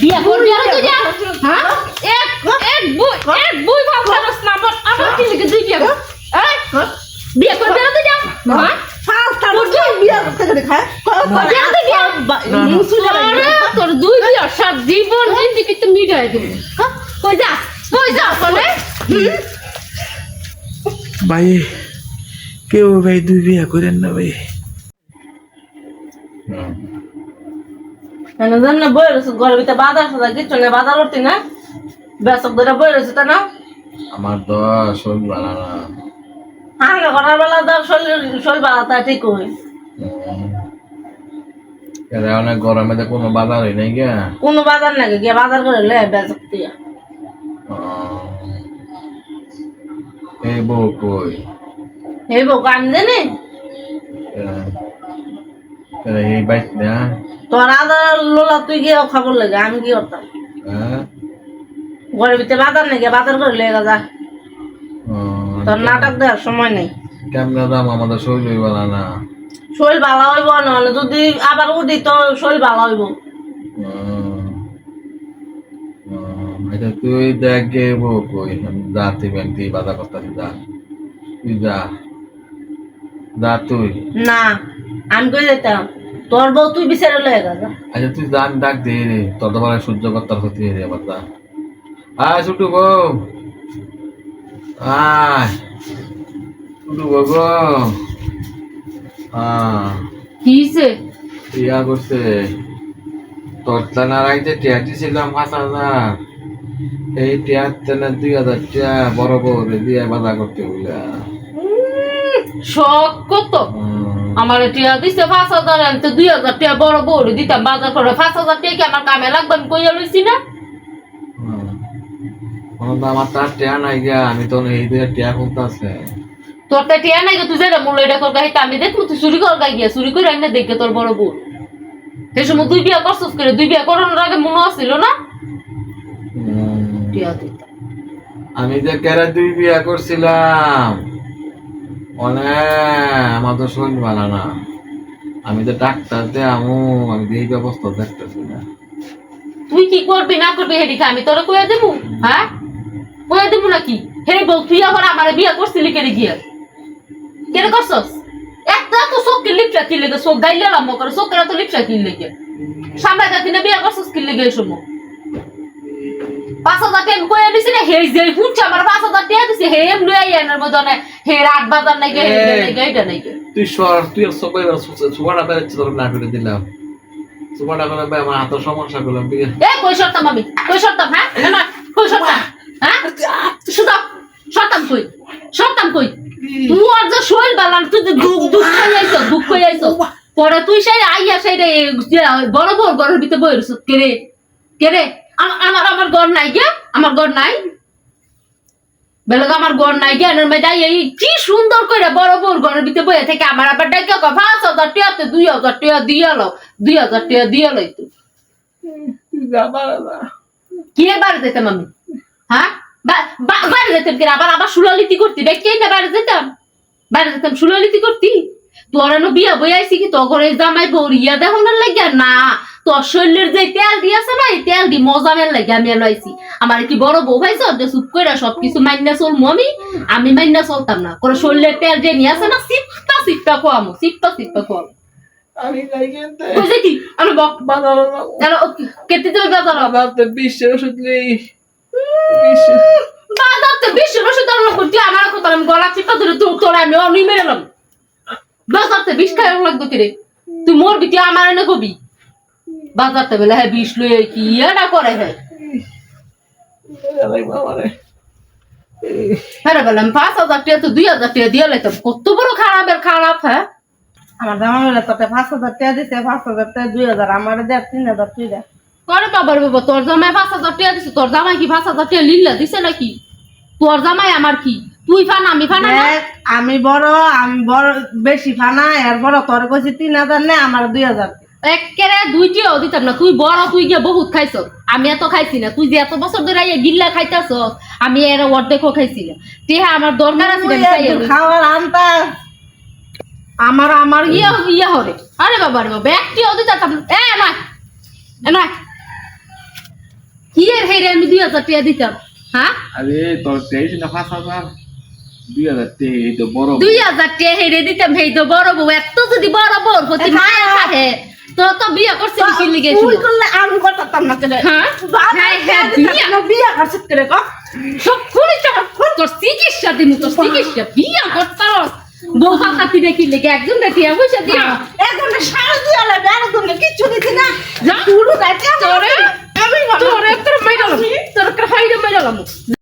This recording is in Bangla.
বিয়া করবি আর তুই যা। হ্যাঁ? এক এক বুই এক বুই ভাব করস না আমার আমার কি লিখে তুই বিয়া? কর এই বিয়া করবি আর তুই যা হ্যাঁ? বিয়া তুই বিয়া? আরে তোর দুই বিয়া সব জীবন জিন্দিগি তো মিটাই দেব হ্যাঁ? কই যা কই যা কোনে ভাই কেউ ভাই দুই বিয়া করেন না ভাই। জান বই রয়েছে ঘরের ভিতরে বাজার সাজা নেই বাজার করতি না? বেসক ধরে বই রয়েছে তা না আমার তো শরীর ভালো না। হাঙ্গা করার বেলা তো শরীর শরীর বালা তা ঠিক অনেক গরমে তো কোনো বাজার হয় নাই গিয়া কোনো বাজার গিয়ে বাজার করে লে বেসক দিয়া। এই বউ কই? এই বউ আমি জানি এরা- এরা এই বাইক না? তোর আদার লোলা তুই গিয়ে খবর লাগে আমি কি করতাম হ্যাঁ? ঘরের ভিতরে বাজার নাকি বাজার করে লেগে যা। তোর নাটক দেওয়ার সময় নেই। কেমন দাম? আমাদের শরীর ভালো না শরীর ভালো হইব যদি আবার উদি তো শরীর ভালো হইব। তুই দেখ কই বাধা যা তুই যা। যা। তুই। না আমি কই যেতাম তোর বউ তুই বিচারে লেগে যা আচ্ছা তুই যা ডাক দে রে। বড় সহ্য করতার হতে রে আবার যা আয় ছুটু গো। আয়। ছুটু গো কিছে ইয়া করছে। তোর টানা রাইতে টিয়া দিছিলাম পাঁচ হাজার। এই টিয়ার টানা দুই হাজার টিয়া বড় বউরে দিয়ে বাধা করতে বলে শখ কত? আমার টিয়া দিছে পাঁচ হাজার তো দুই হাজার টিয়া বড় বড় দিতাম বাজার করে। পাঁচ হাজার টিয়া কি আমার কামে লাগবে আমি কইয়া লইছি না? আমার তার টিয়া নাই গিয়া আমি তো এই দিয়ে টিয়া খুলতে আছে তোর তো টিয়া নাই তুই যেটা এটা আমি দেখব তুই চুরি কর গাই গিয়া চুরি করে আইনা দেখে তোর বড় বউ। সেই সময় দুই বিয়া করছিস করে দুই বিয়া করানোর আগে মনে আসছিল না? টিয়া দিতাম। আমি যে কেরা দুই বিয়া করছিলাম? না। আমি তো ডাক্তার দে আমু, আমি এই ব্যবস্থা দেখতেছি না। তুই কি করবি, না করবি হেডিকে আমি তোরে কইয়া দেবো হ্যাঁ? কইয়া দেবো নাকি? হে বল তুই আবার আমার বিয়া করছিলি কেন গিয়া? কেন করছস? একটা তো চোখকে লিপসা কিনলে চোখ গাইলে লম্ব করে, চোখেরা তো লিপসা কিনলে সামনে যাতি না বিয়া করছস কিনলে গে সময়? পাঁচ হাজার টাকা কইয়া দিছি না হে যে ফুটছে আমার পাঁচ হাজার টাকা দিছে হে এম লুই আইয়ানোর মধ্যে হে রাত বাজার নাই গে এইটা নাই তুই সর তুই সবাই বেড়াচ্ছি তোর না করে দিলাম। করে আমার হাতের সমস্যা করলাম এ কই সরতাম আমি? কই সরতাম হ্যাঁ? না কই সরতাম? হ্যাঁ? শুধু সরতাম কই? সরতাম কই? তুই আর যে শৈল বালান তুই দুঃখ দুঃখ কই আইছো দুঃখ কই আইছো? পরে তুই সেই আইয়া সেই রে বড় বড় ঘরের ভিতরে বই রইছ কে রে? কে রে? আম- আমার আমার ঘর নাই গে আমার ঘর নাই। বেলগা আমার ঘর নাই গে মধ্যে এই কি সুন্দর করে বড় বড় ঘরের ভিতরে বইয়া থেকে আমার আবার কয় পাঁচ হাজার টাকা দুই হাজার টাকা দিয়ে লো দুই হাজার টাকা দিয়ে লই তুই কে বাড়ি যেতাম আমি? হ্যাঁ? বাড়ি যেতাম কিনা আবার আবার সুলালিতি করতি? কে না বাড়ি যেতাম বাড়ি যেতাম সুলালিতি করতি? তোর বিয়া বই আইসি কি? তোর ঘরে জামাই বরিয়া দেখো না লাগিয়া? না। তোর শরীরের যে তেল দিয়েছে না এই তেল দি মজা মেল লাগে আমি আইসি আমার কি বড় বউ ভাইছ যে চুপ করে সবকিছু মাইনা চলমু আমি? আমি মাইনা চলতাম না। করে শরীরের তেল যে নিয়ে আসে না সিপটা সিপটা খোয়ামু সিপটা সিপটা খোয়ামু। আমি কিনতে কই আমি বক বাজারে বাজার? বিশ্বে ওষুধ নেই। বিশ্বে বিশ্ব লোক আমার কথা আমি গলা চিপা ধরে তোর তোর আমি বিষ লাগতো কি রে তুই মরবি তুই আমার এনে কবি। বাজারতে বেলা হ্যাঁ বিষ লয়ে কি এটা করে হ্যাঁ? হ্যাঁ রে বেলা আমি পাঁচ হাজার টাকা তো দুই হাজার টাকা দিয়ে লাইতাম কত বড় খারাপের খারাপ হ্যাঁ? আমার জামা বেলা তোকে পাঁচ হাজার টাকা দিছে পাঁচ হাজার টাকা দুই হাজার আমার দেখ তিন হাজার তুই দেখ করে বাবার বাবা তোর জামাই পাঁচ হাজার টাকা দিছে তোর জামাই কি পাঁচ হাজার টাকা লিল্লা দিছে নাকি? তোর জামাই আমার কি? তুই ফান আমি ফান আমি বড় আমি বড় বেশি ফানা এর বড় তোর কইছি তিন হাজার নে আমার দুই হাজার একেরে দুইটিও দিতাম না। তুই বড় তুই গিয়ে বহুত খাইছ। আমি এত খাইছি না। তুই যে এত বছর ধরে ইয়ে গিল্লা খাইতাছ আমি এর অর্ধেকও খাইছি না। তে আমার দরকার আছে। খাওয়ার আনতা। আমার আমার ইয়ে ইয়ে হবে আরে বাবা রে বাবা একটিও দিতাম না। এ নয় এ নয় হেরে আমি দুই হাজার টাকা দিতাম? হ্যাঁ আরে তোর তেইশ না পাঁচ হাজার? দুই হাজার তে এই তো বড় দুই হাজার টাকা হেরে দিতাম হেই তো বড় বউ। এত যদি বড় বউর প্রতি মায়া থাকে তো তো বিয়ে করছে কি লিগে তুই করলে আমি করতাম না কেন হ্যাঁ? হ্যাঁ, হ্যাঁ, বিয়া। বিয়া করছিস ক সব টাকা তোর চিকিৎসা দিমু তোর চিকিৎসা বিয়ে করতাম বউ ফাঁকা তুই কি লিগে একজন টিয়া পয়সা দিয়া। এখন সারা দিয়ে দিছি না। যা। পুরো রাতে তোরে আমি তোরে তোর মাইরালাম তোর মাইরালাম